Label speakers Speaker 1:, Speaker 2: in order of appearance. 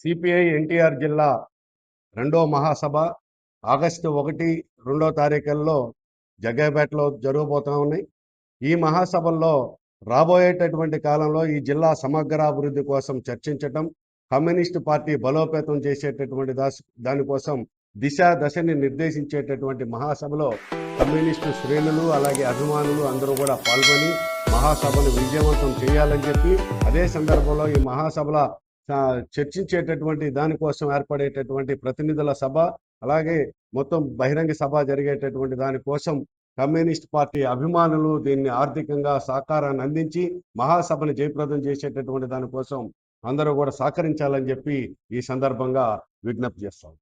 Speaker 1: CPI NTR జిల్లా రెండో మహాసభ August ఒకటి రెండో తారీఖుల్లో జగ్గయ్యపేటలో జరగబోతా ఉన్నాయి ఈ మహాసభల్లో రాబోయేటటువంటి కాలంలో ఈ జిల్లా సమగ్ర అభివృద్ధి కోసం చర్చించటం కమ్యూనిస్టు పార్టీ బలోపేతం చేసేటటువంటి దానికోసం దిశ దశని నిర్దేశించేటటువంటి మహాసభలో కమ్యూనిస్టు శ్రేణులు అలాగే అభిమానులు అందరూ కూడా పాల్గొని మహాసభను విజయవంతం చేయాలని చెప్పి అదే సందర్భంలో ఈ మహాసభల చర్చించేటటువంటి దానికోసం ఏర్పడేటటువంటి ప్రతినిధుల సభ అలాగే మొత్తం బహిరంగ సభ జరిగేటటువంటి దానికోసం కమ్యూనిస్ట్ పార్టీ అభిమానులు దీన్ని ఆర్థికంగా సహకారాన్ని అందించి మహాసభను జయప్రదం చేసేటటువంటి దానికోసం అందరూ కూడా సహకరించాలని చెప్పి ఈ సందర్భంగా విజ్ఞప్తి చేస్తాం.